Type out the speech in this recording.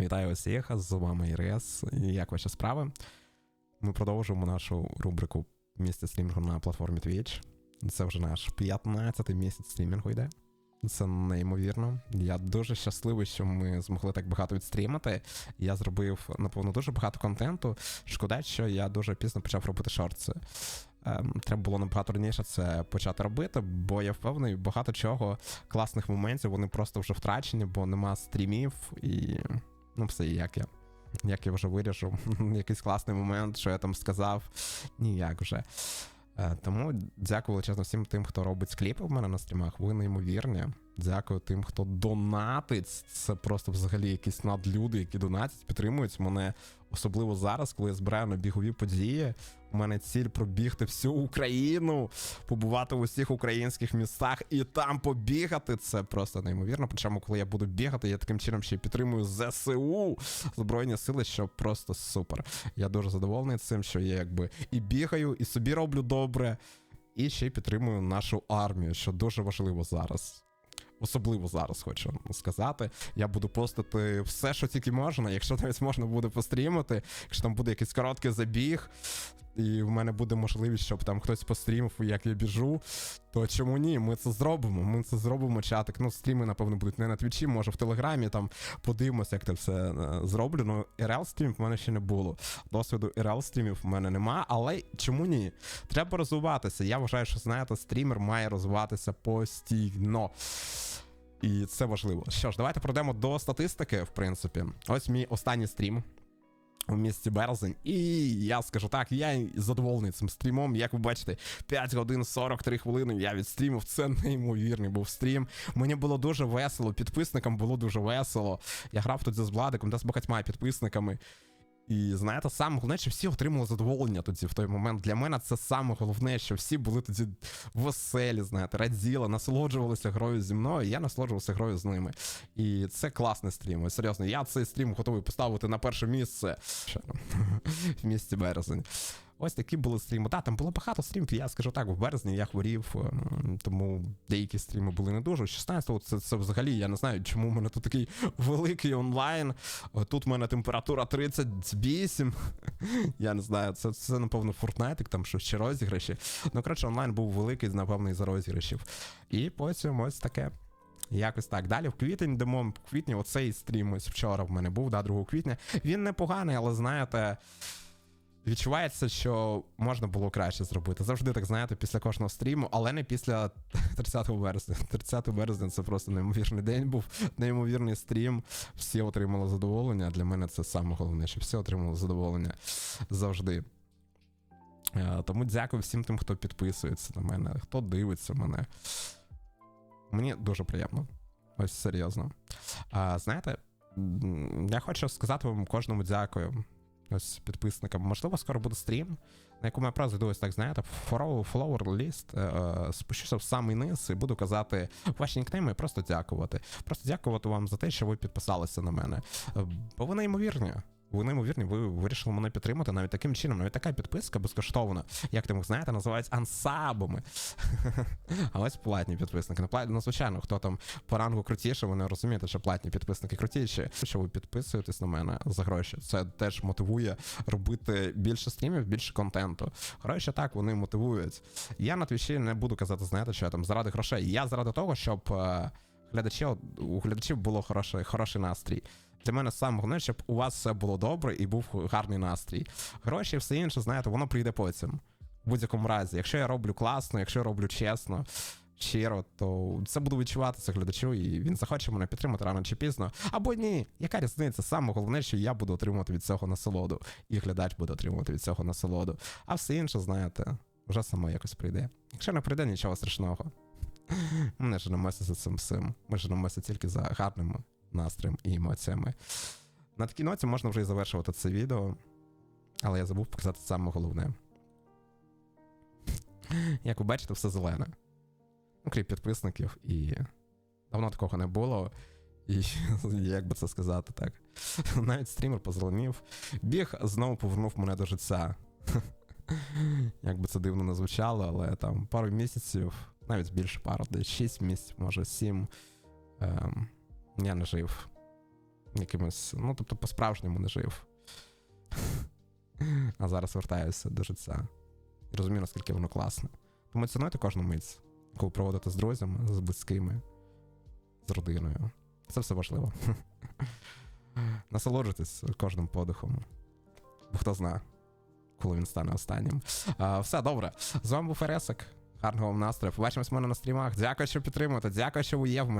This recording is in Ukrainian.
Вітаю усіх, з вами Ірес. Як ваші справи? Ми продовжуємо нашу рубрику місце стрімінгу на платформі Twitch. Це вже наш 15-й місяць стрімінгу йде. Це неймовірно. Я дуже щасливий, що ми змогли так багато відстрімати. Я зробив, напевно, дуже багато контенту. Шкода, що я дуже пізно почав робити шорти. Ем, треба було набагато раніше це почати робити, бо я впевнений, багато чого класних моментів вони просто вже втрачені, бо нема стрімів і. Ну, все, як я. Як я вже вирішу, якийсь класний момент, що я там сказав, ніяк вже. Е, Тому дякую величезно всім тим, хто робить скліпи в мене на стрімах. Ви неймовірні. Дякую тим, хто донатить. Це просто взагалі якісь надлюди, які донатять, підтримують мене. Особливо зараз, коли я збираю на бігові події. У мене ціль пробігти всю Україну, побувати в усіх українських містах і там побігати. Це просто неймовірно. Причому, коли я буду бігати, я таким чином ще підтримую ЗСУ Збройні сили, що просто супер. Я дуже задоволений цим, що я якби і бігаю, і собі роблю добре, і ще й підтримую нашу армію, що дуже важливо зараз. Особливо зараз хочу сказати. Я буду постити все, що тільки можна. Якщо навіть можна буде пострімити, якщо там буде якийсь короткий забіг, і в мене буде можливість, щоб там хтось пострімив, як я біжу, то чому ні? Ми це зробимо. Ми це зробимо чатик. Ну, стріми, напевно, будуть не на твічі, може в Телеграмі там подивимося, як це все е, зроблю. Ну, ірл стрімів в мене ще не було. Досвіду ірл стрімів в мене нема, але чому ні? Треба розвиватися. Я вважаю, що знаєте, стрімер має розвиватися постійно. І це важливо. Що ж, давайте пройдемо до статистики, в принципі. Ось мій останній стрім. Місті березень, і я скажу так, я задоволений цим стрімом. Як ви бачите, 5 годин 43 хвилини я відстрімив. Це неймовірний був стрім. Мені було дуже весело, підписникам було дуже весело. Я грав тут з Владиком, та з багатьма підписниками. І знаєте, саме головне, що всі отримали задоволення тоді в той момент. Для мене це саме головне, що всі були тоді веселі, знаєте, раділи, насолоджувалися грою зі мною. і Я насолоджувався грою з ними. І це класний стрім. Ось серйозно, я цей стрім готовий поставити на перше місце в місті березень. Ось такі були стріми. Так, там було багато стрімів, я скажу так, в березні я хворів, ем, тому деякі стріми були не дуже. 16-го це, це взагалі, я не знаю, чому в мене тут такий великий онлайн. Тут в мене температура 38. Я не знаю, це, це напевно, Фортнайтик, там щось чи розіграші. Ну, коротше, онлайн був великий, напевно, із розіграшів. І потім ось таке. Якось так. Далі в квітень йдемо, в квітні оцей стрім ось вчора в мене був, да, 2 квітня. Він непоганий, але знаєте. Відчувається, що можна було краще зробити. Завжди так знаєте, після кожного стріму, але не після 30 березня. 30 березня це просто неймовірний день був, неймовірний стрім. Всі отримали задоволення. Для мене це саме головне, що всі отримали задоволення завжди. Е, тому дякую всім тим, хто підписується на мене, хто дивиться мене. Мені дуже приємно. Ось серйозно. А, Знаєте, я хочу сказати вам кожному дякую. Ось підписникам. Можливо, скоро буде стрім, на якому я просто ось так, знаєте, follower list, е, спущуся в самий низ і буду казати ваші нікнейми і просто дякувати. Просто дякувати вам за те, що ви підписалися на мене. Е, бо ви неймовірні. Ви неймовірні, ви вирішили мене підтримати навіть таким чином. Навіть така підписка безкоштовна, як ти мог знаєте, називається ансабами. А ось платні підписники. Ну, ну, звичайно, хто там по рангу крутіше, вони розумієте, що платні підписники крутіші. Що ви підписуєтесь на мене за гроші? Це теж мотивує робити більше стрімів, більше контенту. Гроші так вони мотивують. Я на твічі не буду казати, знаєте, що я там заради грошей. Я заради того, щоб. Глядачів, у глядачів було хороший, хороший настрій. Для мене саме головне, щоб у вас все було добре і був гарний настрій. Гроші, все інше, знаєте, воно прийде потім. В будь-якому разі, якщо я роблю класно, якщо я роблю чесно, щиро, то це буду відчуватися глядачу, і він захоче мене підтримати рано чи пізно. Або ні, яка різниця? Саме головне, що я буду отримувати від цього насолоду, і глядач буде отримувати від цього насолоду. А все інше, знаєте, вже само якось прийде. Якщо не прийде, нічого страшного. Ми женемося за цим всім. Ми женемося тільки за гарними настроєм і емоціями. На такій ноті можна вже і завершувати це відео, але я забув показати саме головне. Як ви бачите, все зелене. Окрім підписників, і давно такого не було. І як би це сказати так? Навіть стрімер позеленів. Біг знову повернув мене до життя. Як би це дивно не звучало, але там пару місяців, навіть більше пару, десь 6 місяців, може 7. Ем, я не жив. якимось, ну, тобто, по-справжньому не жив. А зараз вертаюся до життя. І розумію, наскільки воно класне. Тому цінуйте кожну мить, яку проводите з друзями, з близькими, з родиною. Це все важливо. Насолоджуйтесь кожним подихом. Бо хто знає, коли він стане останнім. А, все добре. З вами був Ересик. Гарного вам настрою. Побачимось в мене на стрімах. Дякую, що підтримуєте. Дякую, що ви є в мене.